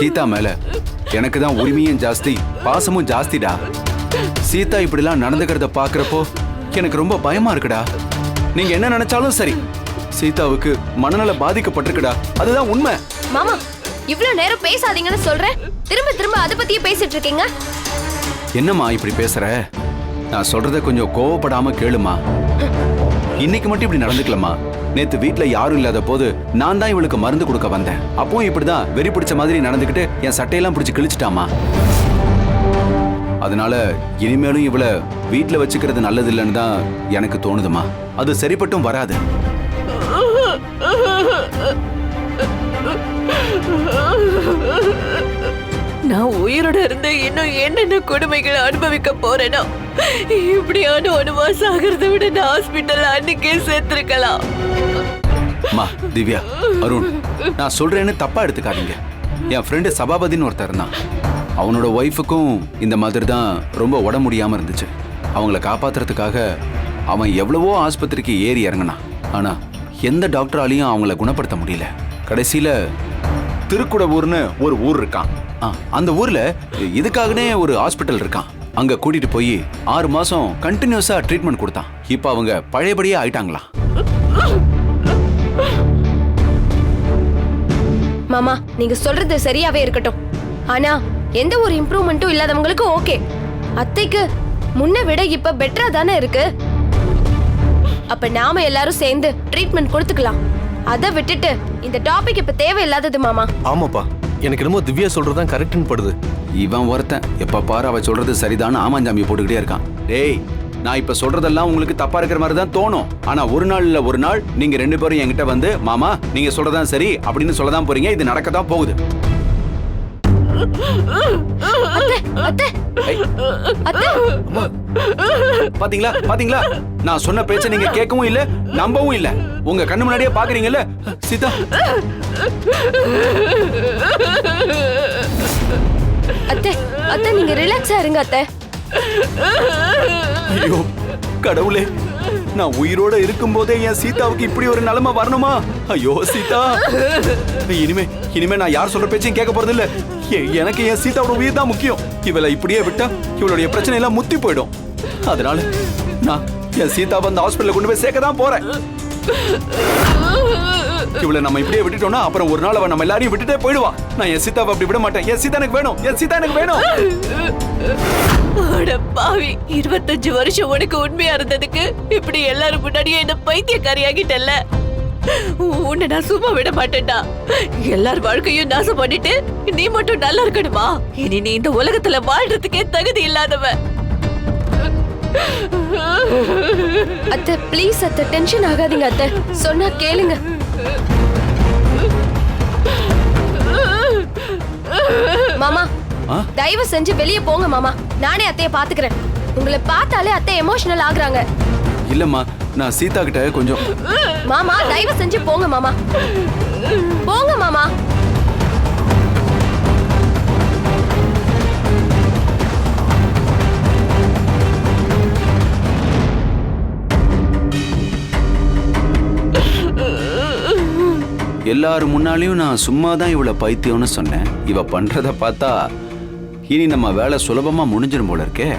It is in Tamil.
சீதா மேல எனக்கு தான் உரிமையும் ஜாஸ்தி பாசமும் ஜாஸ்திடா. சீதா இப்படிலாம் நடந்துக்கிறத பாக்குறப்போ எனக்கு ரொம்ப பயமா இருக்குடா. நீங்க என்ன நினைச்சாலும் சரி. சீதாவுக்கு மனநல பாதிக்கப்பட்டிருக்குடா. அதுதான் உண்மை. மாமா இவ்ளோ நேரம் பேசாதீங்கன்னு சொல்றேன். திரும்ப திரும்ப அதை பத்தியே பேசிட்டு இருக்கீங்க? என்னம்மா இப்படி பேசுற? நான் சொல்றத கொஞ்சம் கோவப்படாம கேளுமா. இன்னைக்கு மட்டும் இப்படி நடந்துக்கலாமா நேத்து வீட்ல யாரும் இல்லாத போது நான் தான் இவளுக்கு மருந்து கொடுக்க வந்தேன். அப்பவும் இப்படிதான் வெறி பிடிச்ச மாதிரி நடந்துக்கிட்டு என் சட்டையெல்லாம் பிடிச்சி கிழிச்சிட்டாமா அதனால இனிமேலும் இவளை வீட்ல வச்சுக்கிறது நல்லது இல்லைன்னு தான் எனக்கு தோணுதுமா அது சரிப்பட்டும் வராது. நான் உயிரோட இருந்து இன்னும் என்னென்ன கொடுமைகளை அனுபவிக்க போறேனோ இப்படியான ஒரு மாசம் ஆகிறத விட நான் ஹாஸ்பிட்டல் அன்னைக்கே சேர்த்திருக்கலாம் மா திவ்யா அருண் நான் சொல்றேன்னு தப்பா எடுத்துக்காதீங்க. என் ஃப்ரெண்டு சபாபதின்னு ஒருத்தர் இருந்தான். அவனோட ஒய்ஃபுக்கும் இந்த மாதிரி தான் ரொம்ப உடம்பு முடியாம இருந்துச்சு. அவங்கள காப்பாத்துறதுக்காக அவன் எவ்வளவோ ஆஸ்பத்திரிக்கு ஏறி இறங்கினான். ஆனா எந்த டாக்டராலையும் அவங்கள குணப்படுத்த முடியல. கடைசியில திருக்குடவூர்னு ஒரு ஊர் இருக்கான். ஆ, அந்த ஊர்ல இதுக்காகனே ஒரு ஹாஸ்பிட்டல் இருக்கான். அங்க கூட்டிட்டு போய் ஆறு மாசம் கண்டினியூஸா ட்ரீட்மெண்ட் கொடுத்தான். இப்போ அவங்க பழையபடியே ஆயிட்டாங்களாம். மாமா நீங்க சொல்றது சரியாவே இருக்கட்டும். ஆனா எந்த ஒரு இம்ப்ரூவ்மெண்ட்டும் இல்லாதவங்களுக்கு ஓகே. அத்தைக்கு முன்ன விட இப்ப பெட்டரா தானே இருக்கு. அப்ப நாம எல்லாரும் சேர்ந்து ட்ரீட்மெண்ட் கொடுத்துக்கலாம். அதை விட்டுட்டு இந்த டாபிக் இப்ப தேவையில்லாதது மாமா. ஆமாப்பா. எனக்கு என்னமோ திவ்யா சொல்றதுதான் கரெக்ட்னு படுது. இவன் ஒருத்தன். எப்ப பாரு அவ சொல்றது சரிதான் ஆமாஞ்சாமி போட்டுக்கிட்டே இருக்கான். டேய் நான் இப்ப சொல்றதெல்லாம் உங்களுக்கு தப்பா இருக்கிற மாதிரி தான் தோணும். ஆனா ஒரு நாள் இல்ல ஒரு நாள் நீங்க ரெண்டு பேரும் என்கிட்ட வந்து மாமா நீங்க சொல்றதான் சரி அப்படின்னு சொல்லதான் போறீங்க. இது நடக்க தான் போகுது. அத்தை அத்தை. அத்தை. பாத்தீங்களா? பாத்தீங்களா? நான் சொன்ன பேச்ச நீங்க கேட்கவும் இல்ல நம்பவும் இல்ல. உங்க கண்ணு முன்னாடியே பாக்குறீங்கல்ல? சீதா அத்தை அத்தை நீங்க ரிலாக்ஸா இருங்க அத்தை. ஐயோ கடவுளே. நான் உயிரோட இருக்கும்போதே என் சீதாவுக்கு இப்படி ஒரு நிலைமை வரணுமா? ஐயோ சீதா. இனிமே இனிமே நான் யார் சொல்ற பேச்சையும் கேட்க போறது இல்ல. எனக்கு என் சீதாவோட உயிர் தான் முக்கியம். இவளை இப்படியே விட்டா இவளுடைய பிரச்சனை எல்லாம் முத்தி போயிடும். அதனால நான் என் சீதாவை அந்த ஹாஸ்பிட்டல் கொண்டு போய் சேர்க்க தான் போறேன். இவளை நம்ம இப்படியே விட்டுட்டோம்னா அப்புறம் ஒரு நாள் அவன் நம்ம எல்லாரையும் விட்டுட்டே போயிடுவா. நான் என் சீதாவை அப்படி விட மாட்டேன். என் சீதா எனக்கு வேணும். என் சீதா எனக்கு வேணும். பாவி இருபத்தஞ்சு வருஷம் உனக்கு உண்மையா இருந்ததுக்கு இப்படி எல்லாரும் முன்னாடியே என்ன பைத்தியக்காரியாகிட்டல்ல உன்னை நான் சும்மா விட மாட்டேன்டா. எல்லார் வாழ்க்கையும் நாசம் பண்ணிட்டு நீ மட்டும் நல்லா இருக்கணுமா? இனி நீ இந்த உலகத்துல வாழ்றதுக்கே தகுதி இல்லாதவ. அத்தை ப்ளீஸ் அத்தை டென்ஷன் ஆகாதீங்க அத்தை. சொன்னா கேளுங்க. மாமா? தயவு செஞ்சு வெளியே போங்க மாமா. நானே அத்தைய பாத்துக்கிறேன். உங்களை பார்த்தாலே அத்தை எமோஷனல் ஆகுறாங்க. இல்லம்மா நான் சீதா கிட்ட கொஞ்சம் மாமா தயவு செஞ்சு போங்க மாமா. எல்லார் முன்னாலையும் நான் சும்மா தான் இவளை பைத்தியம்னு சொன்னேன். இவ பண்றத பார்த்தா இனி நம்ம வேலை சுலபமா முடிஞ்சிடும் போல இருக்கே.